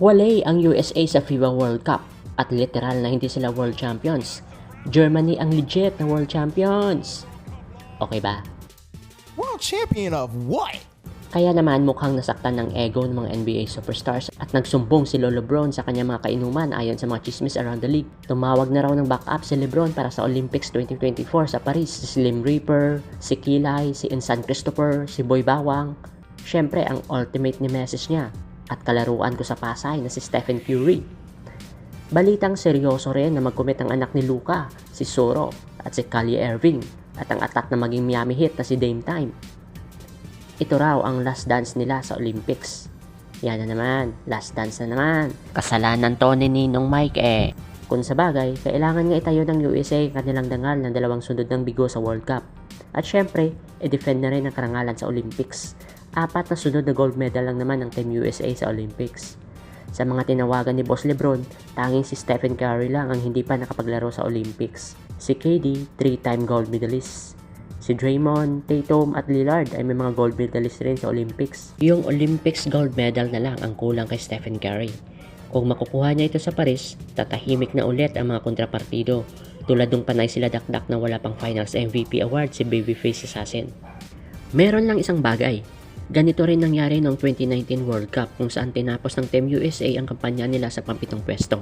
Walay ang USA sa FIBA World Cup at literal na hindi sila world champions. Germany ang legit na world champions. Okay ba? World champion of what? Kaya naman mukhang nasaktan ng ego ng mga NBA superstars at nagsumbong si Lolo Lebron sa kanyang mga kainuman ayon sa mga chismis around the league. Tumawag na raw ng backup si Lebron para sa Olympics 2024 sa Paris. Si Slim Reaper, si Kilay, si Insan Christopher, si Boy Bawang. Siyempre ang ultimate ni message niya at kalaruan ko sa Pasay na si Stephen Curry. Balitang seryoso rin na magkumit ang anak ni Luka, si Soro at si Kylie Irving at ang atak na maging Miami Heat na si Dame Time. Ito raw ang last dance nila sa Olympics. Yan na naman, last dance na naman. Kasalanan to ni Ninong Mike eh. Kung sa bagay, kailangan nga itayo ng USA ang kanilang dangal ng dalawang sunod ng bigo sa World Cup. At syempre, i-defend na rin ang karangalan sa Olympics. Apat na sunod na gold medal lang naman ng Team USA sa Olympics. Sa mga tinawagan ni Boss Lebron, tanging si Stephen Curry lang ang hindi pa nakapaglaro sa Olympics. Si KD, 3-time gold medalist. Si Draymond, Tatum at Lillard ay may mga gold medalist rin sa Olympics. Yung Olympics gold medal na lang ang kulang kay Stephen Curry. Kung makukuha niya ito sa Paris, tatahimik na ulit ang mga kontrapartido. Tulad nung panay sila dakdak na wala pang finals MVP award si Babyface Assassin. Meron lang isang bagay. Ganito rin nangyari noong 2019 World Cup kung saan tinapos ng Team USA ang kampanya nila sa pampitong pwesto.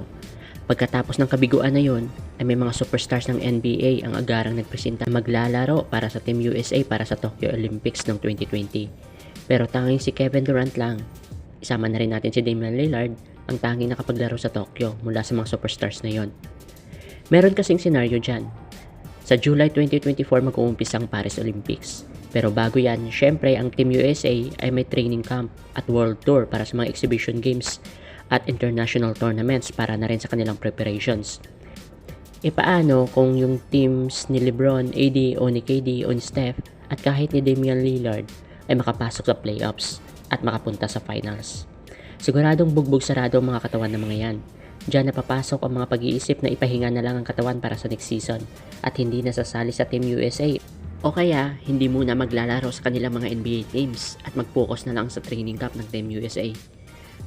Pagkatapos ng kabiguan na yon, ay may mga superstars ng NBA ang agarang nagpresenta maglalaro para sa Team USA para sa Tokyo Olympics ng 2020. Pero tanging si Kevin Durant lang, isama na rin natin si Damian Lillard, ang tanging nakapaglaro sa Tokyo mula sa mga superstars na yon. Meron kasing senaryo dyan. Sa July 2024 mag-uumpisa ang Paris Olympics. Pero bago yan, syempre ang Team USA ay may training camp at world tour para sa mga exhibition games at international tournaments para na rin sa kanilang preparations. E paano kung yung teams ni Lebron, AD o ni KD o ni Steph at kahit ni Damian Lillard ay makapasok sa playoffs at makapunta sa finals? Siguradong bugbog sarado ang mga katawan ng mga yan. Diyan napapasok ang mga pag-iisip na ipahinga na lang ang katawan para sa next season at hindi nasasali sa Team USA o kaya, hindi muna maglalaro sa kanilang mga NBA teams at mag-focus na lang sa training camp ng Team USA.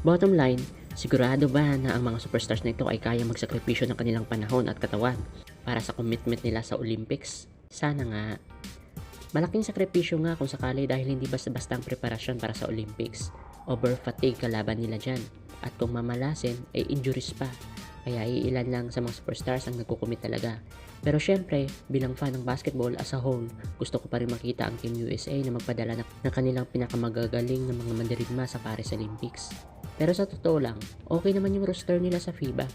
Bottom line, sigurado ba na ang mga superstars na ito ay kaya magsakripisyo ng kanilang panahon at katawan para sa commitment nila sa Olympics? Sana nga. Malaking sakripisyo nga kung sakali dahil hindi basta-basta ang preparasyon para sa Olympics. Over fatigue kalaban nila dyan. At kung mamalasin, ay injuries pa. Kaya iilan lang sa mga superstars ang nagkukumit talaga. Pero syempre, bilang fan ng basketball as a whole, gusto ko pa rin makita ang Team USA na magpadala ng, ng kanilang pinakamagagaling ng mga mandirigma sa Paris Olympics. Pero sa totoo lang, okay naman yung roster nila sa FIBA.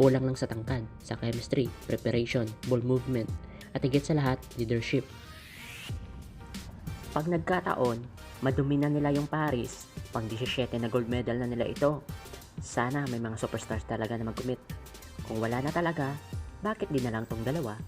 Kulang lang sa tangkad, sa chemistry, preparation, ball movement, at higit sa lahat, leadership. Pag nagkataon, madumi na nila yung Paris, pang 17 na gold medal na nila ito. Sana may mga superstars talaga na mag-commit. Kung wala na talaga, bakit di na lang tong dalawa